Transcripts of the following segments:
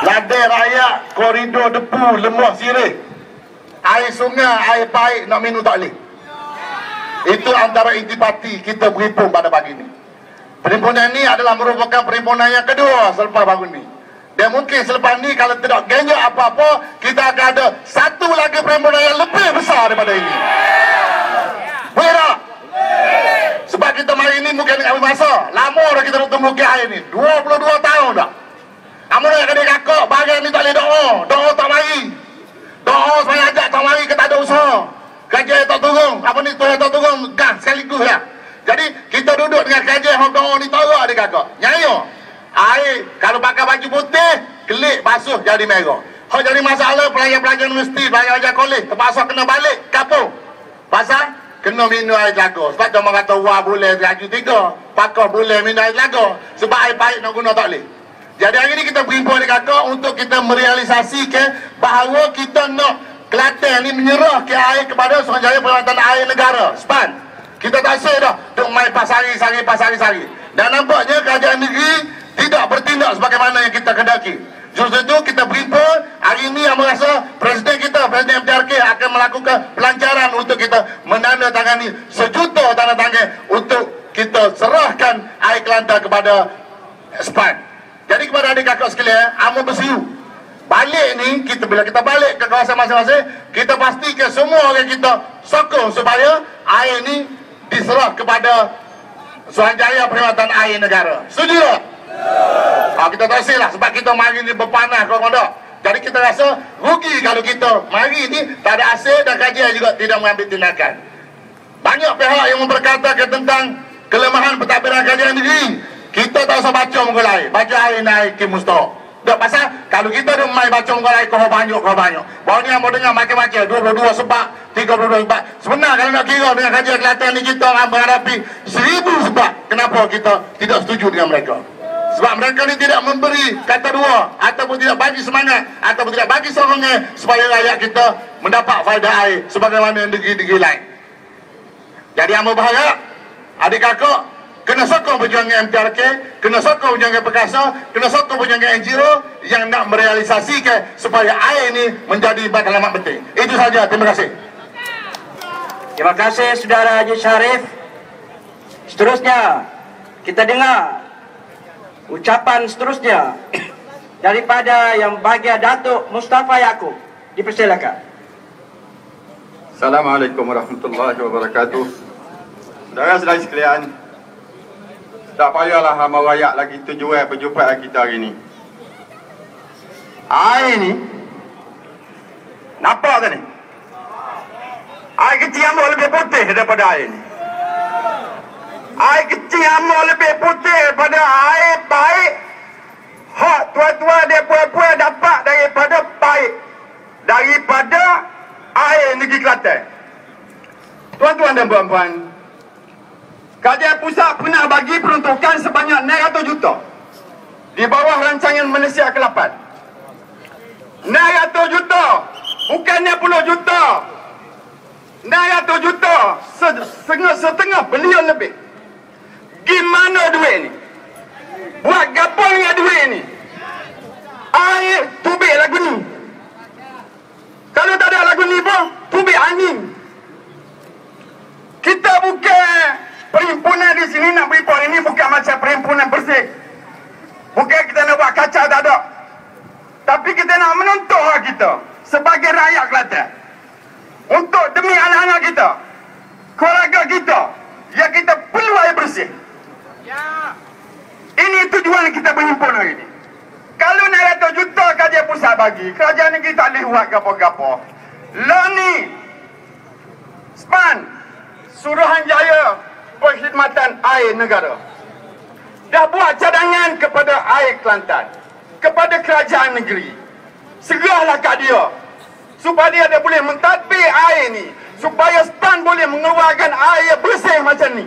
Ladai rakyat, koridor depu, lemah sirih. Air sungai, air baik nak minum tak boleh. Itu antara intipati kita berhimpun pada pagi ini. Perhimpunan ini adalah merupakan perhimpunan yang kedua selepas bangun ini. Dan mungkin selepas ini kalau tidak genjot apa-apa, kita akan ada satu lagi perhimpunan yang lebih besar daripada ini. Boleh tak? Sebab kita mari ini mungkin ambil masa. Lama dah kita tunggu ke air ni. 22 tahun dah. Kamu nak kena kakak, bagian ni tak boleh doa. Doa tak mari. Doa saya ajak tak mari, kita ada usaha. Kajian tak turun. Apa ni Tuhan tak turun, gas sekaligus ya. Jadi kita duduk dengan kajian yang doa ni tarak dia kakak. Nyanyi. Air, kalau pakai baju putih, kelik basuh jadi merah. Kalau jadi masalah, pelajar-pelajar universiti, pelajar-pelajar kolej, terpaksa kena balik, kapung. Pasal kena minum air telaga. Sebab cuma kata wah boleh laju tiga. Pakar boleh minum air telaga. Sebab air baik nak guna tak boleh. Jadi hari ini kita berhimpun dengan kakak untuk kita merealisasikan bahawa kita nak Kelantan ni menyerah ke air kepada Suruhanjaya Perkhidmatan Air Negara. SPAN. Kita tak say dah duk main pasari-sari, pasari-sari. Dan nampaknya kerajaan negeri tidak bertindak sebagaimana yang kita kendaki. Justru itu kita berhimpun hari ini yang merasa Presiden kita, Presiden MTRK akan melakukan pelancaran untuk kita menandatangani sejuta tanda tangan untuk kita serahkan air Kelantan kepada SPAN. Kepada adik kakak sekalian, amu bersiu. Balik ni, kita bila kita balik ke kawasan masing-masing, kita pastikan semua orang kita sokong supaya air ni diserah kepada Suruhanjaya Perkhidmatan Air Negara. Setuju tak? Ha, kita tak lah sebab kita mari ni berpanah kau kodok. Jadi kita rasa rugi kalau kita mari ni tak ada hasil dan kajian juga tidak mengambil tindakan. Banyak pihak yang memperkatakan tentang kelemahan pentadbiran kajian negeri. Kita tak usah baca muka lain. Baca air naik ke mustok. Tak pasal kalau kita ada main baca muka lain kau banyak kau banyak. Bahawa ni yang mau dengar macam-macam 22 sebab 32 sebab. Sebenar kalau nak kira dengan kajian Kelantan ni kita akan menghadapi seribu sebab kenapa kita tidak setuju dengan mereka. Sebab mereka ni tidak memberi kata dua ataupun tidak bagi semangat ataupun tidak bagi sokongan supaya rakyat kita mendapat faedah air sebagaimana negeri-negeri lain. Jadi yang berharap adik kakak kena sokong perjuangan MTRK, kena sokong perjuangan Perkasa, kena sokong perjuangan NGO yang nak merealisasikan supaya air ini menjadi bakal amat penting. Itu saja. Terima kasih. Terima kasih Saudara Haji Syarif. Seterusnya, kita dengar ucapan seterusnya daripada yang bahagia Datuk Mustafa Yaakob. Dipersilakan. Assalamualaikum warahmatullahi wabarakatuh. Saudara-saudara sekalian, tak payahlah hamba rakyat lagi tujuan perjumpaan kita hari ini. Air ni, nampak tak ni? Air kecil amuk lebih putih daripada air ni. Air kecil amuk lebih putih daripada air baik. Hak tua-tua dia puan-puan dapat daripada baik. Daripada air negeri Kelantan. Tuan-tuan dan puan-puan, Kajian pusat pernah bagi peruntukan sebanyak 900 juta di bawah rancangan Malaysia ke-8. 900 juta, bukannya puluh juta. 900 juta, setengah, setengah bilion lebih. Gimana duit ni? Buat apa dengan duit ni? Air tubik lagu ni. Kalau tak ada lagu ni pun, tubik angin. Kita bukan perhimpunan di sini nak beri poin ini bukan macam perhimpunan bersih. Bukan kita nak buat kacau tak ada. Tapi kita nak menuntut hak kita sebagai rakyat Kelantan. Untuk demi anak-anak kita, keluarga kita, yang kita perlu air bersih. Ya. Ini tujuan kita berhimpun hari ini. Kalau nak ratus juta kajian pusat bagi, kerajaan negeri tak boleh buat gapo-gapo. Lah ni, SPAN, Suruhanjaya Perkhidmatan Air Negara. Dah buat cadangan kepada air Kelantan. Kepada kerajaan negeri. Segeralah kat dia. Supaya dia, boleh mentadbir air ni. Supaya SPAN boleh mengeluarkan air bersih macam ni.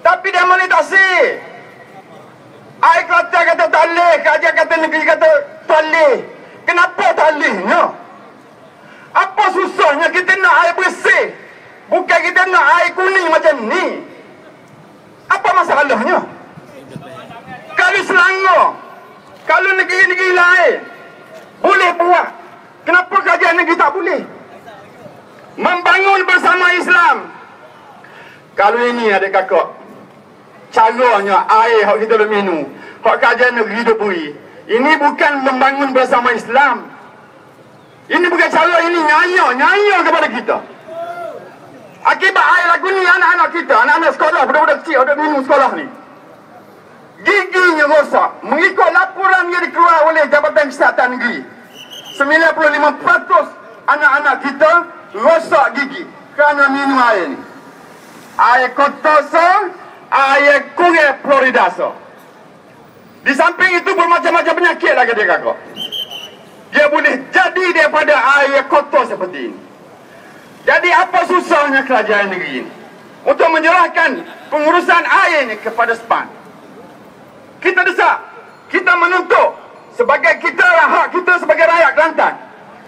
Tapi dia mana tak sih. Air Kelantan kata tak boleh. Kerajaan kata negeri kata tak boleh. Kenapa tak bolehnya? Apa susahnya kita nak air bersih? Bukan kita nak air kuning macam ni. Apa masalahnya? Kalau Selangor, kalau negeri-negeri air. Boleh buat. Kenapa kerajaan negeri tak boleh? Membangun bersama Islam. Kalau ini ada kakak. Caranya air yang kita boleh minum. Hak kerajaan negeri dia beri. Ini bukan membangun bersama Islam. Ini bukan cara ini nyanya, nyanya kepada kita. Akibat air lagu ni anak-anak kita, anak-anak sekolah, budak-budak kecil ada minum sekolah ni. Giginya rosak. Mengikut laporan yang dikeluar oleh Jabatan Kesihatan Negeri. 95% anak-anak kita rosak gigi kerana minum air ni. Air kotor so, air kurang Florida so. Di samping itu bermacam-macam penyakit lagi dia kakak. Dia boleh jadi daripada air kotor seperti ini. Susahnya kerajaan negeri ini? Untuk menyerahkan pengurusan air ini kepada SPAN. Kita desak. Kita menuntut. Sebagai kita hak kita sebagai rakyat Kelantan.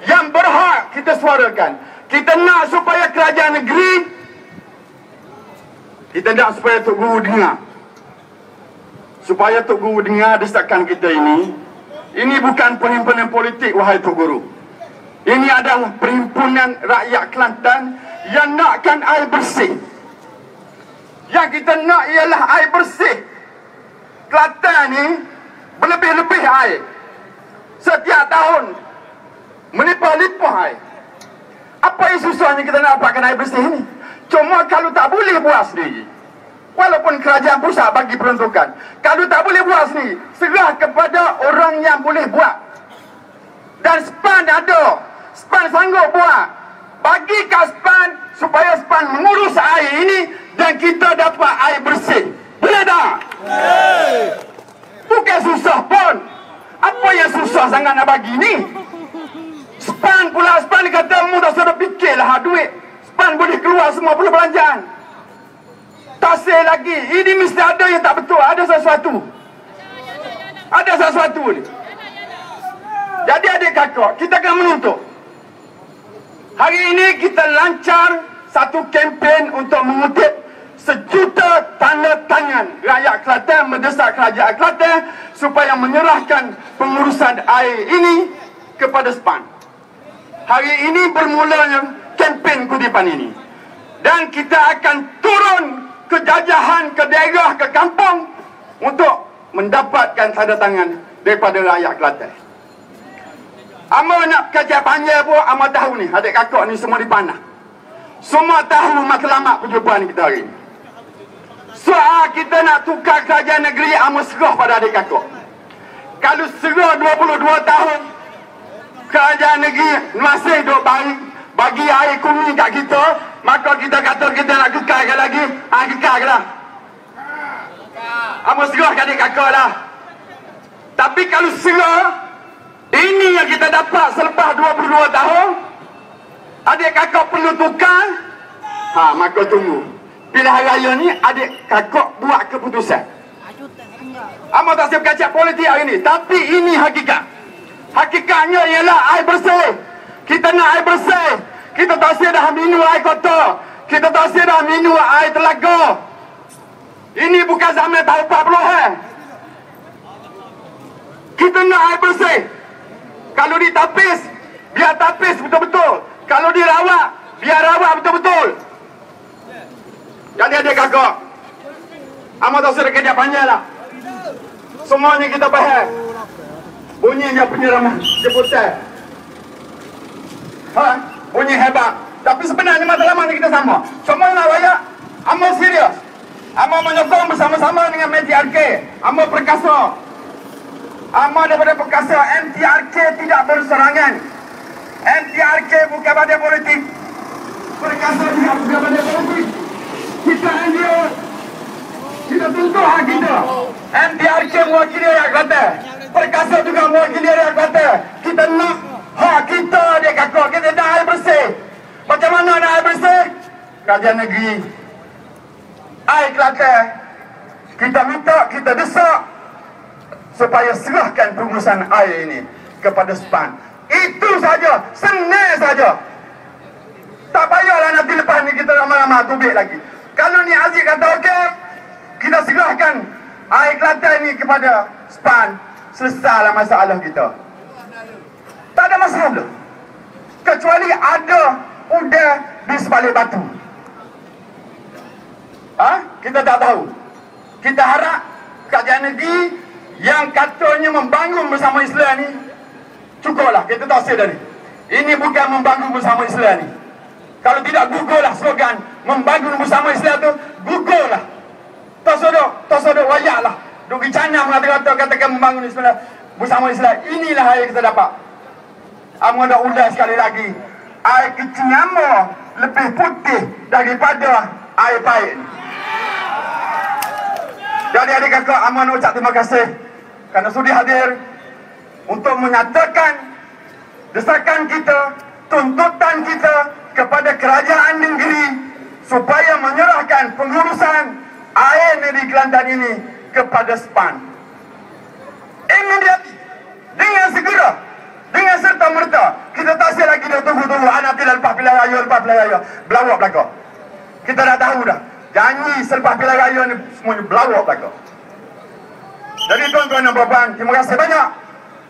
Yang berhak kita suarakan. Kita nak supaya kerajaan negeri. Kita nak supaya Tok Guru dengar. Supaya Tok Guru dengar desakan kita ini. Ini bukan perhimpunan politik wahai Tok Guru. Ini adalah perhimpunan rakyat Kelantan yang nakkan air bersih. Yang kita nak ialah air bersih. Kelantan ni berlebih-lebih air. Setiap tahun melimpah-limpah air. Apa yang susahnya kita nak dapatkan air bersih ni? Cuma kalau tak boleh buat sendiri. Walaupun kerajaan pusat bagi peruntukan. Kalau tak boleh buat sendiri, serah kepada orang yang boleh buat. Dan SPAN ada SPAN sanggup buat. Bagi kat SPAN supaya SPAN mengurus air ini dan kita dapat air bersih. Boleh tak? Bukan susah pun. Apa yang susah sangat nak bagi ni? SPAN pula, SPAN kata mu tak sudah fikirlah duit. SPAN boleh keluar semua pula belanjaan. Tak say lagi. Ini mesti ada yang tak betul. Ada sesuatu. Ada sesuatu ni. Jadi adik kakak, kita akan menuntut. Hari ini kita lancar satu kempen untuk mengutip sejuta tanda tangan rakyat Kelantan mendesak kerajaan Kelantan supaya menyerahkan pengurusan air ini kepada SPAN. Hari ini bermulanya kempen kutipan ini. Dan kita akan turun ke jajahan, ke daerah, ke kampung untuk mendapatkan tanda tangan daripada rakyat Kelantan. Ama nak kajian panjang pun Ama tahu ni Adik kakak ni semua dipanah. Semua tahu matlamat perjumpaan kita hari ni. Soal kita nak tukar kerajaan negeri Ama serah pada adik kakak. Kalau serah 22 tahun Kerajaan negeri masih duk baik Bagi air kuning kat kita Maka kita kata kita nak kekalkan lagi Ha kekalkan lah Ama serah kat adik kakak lah. Tapi kalau serah ini yang kita dapat selepas 22 tahun. Adik kakak perlu tukar. Ha, maka tunggu. Pilihan raya ni adik kakak buat keputusan. Amat tak siap kacak politik hari ni. Tapi ini hakikat. Hakikatnya ialah air bersih. Kita nak air bersih. Kita tak siap dah minum air kotor. Kita tak siap dah minum air telaga. Ini bukan zaman tahun 40 eh. Kita nak air bersih. Kakak, Amat tak sudah kerja panjang lah. Semuanya kita faham. Bunyinya penyeraman jemputan. Ha? Bunyi hebat. Tapi sebenarnya matlamat kita sama. Semua nak rakyat, Amat serius. Amat menyokong bersama-sama dengan media RK. Amat perkasa. Amal daripada perkasa MTRK tidak berserangan. MTRK bukan badan politik. Perkasa juga bukan badan politik. Kita NGO. Kita tuntut hak kita. MTRK mewakili rakyat Kelantan. Perkasa juga mewakili rakyat Kelantan. Kita nak hak kita dia kakak. Kita nak air bersih. Macam mana nak air bersih? Kerajaan negeri. Air Kelantan. Kita minta, kita desak supaya serahkan pengurusan air ini kepada SPAN. Itu saja, senang saja. Tak payahlah nanti lepas ni kita lama-lama tubik lagi. Kalau ni Aziz kata okey, kita serahkan air Kelantan ini kepada SPAN. selesailah masalah kita. Tak ada masalah. Kecuali ada udah di sebalik batu. Ha? Kita tak tahu. Kita harap kerajaan negeri yang katanya membangun bersama Islam ni cukuplah kita tak sedar ni. Ini bukan membangun bersama Islam ni. Kalau tidak gugur lah slogan membangun bersama Islam tu gugur lah. Tak sodok, tak sodok wayak lah. Duk bicana mengata-kata katakan membangun Islam bersama Islam. Inilah yang kita dapat. Amo nak ulas sekali lagi. Air kecil amo lebih putih daripada air baik. Jadi adik kakak amo nak ucap terima kasih kerana sudi hadir untuk menyatakan desakan kita, tuntutan kita kepada kerajaan negeri supaya menyerahkan pengurusan air negeri Kelantan ini kepada SPAN. Immediately, dengan segera, dengan serta merta, kita tak siap lagi dah tunggu-tunggu anak tidak lepas pilihan raya, lepas pilihan raya. Belawak belakang. Kita dah tahu dah. Janji selepas pilihan raya ni semuanya belawak belakang. Jadi tuan-tuan dan puan terima kasih banyak.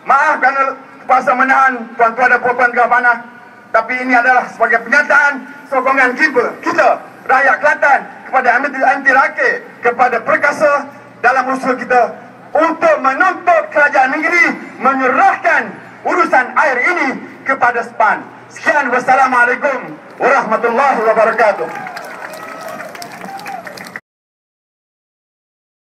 Maaf kerana kuasa menahan tuan-tuan dan puan-puan panah. Tapi ini adalah sebagai penyataan sokongan kita, kita rakyat Kelantan kepada anti, rakit, kepada perkasa dalam usaha kita untuk menuntut kerajaan negeri menyerahkan urusan air ini kepada SPAN. Sekian wassalamualaikum warahmatullahi wabarakatuh.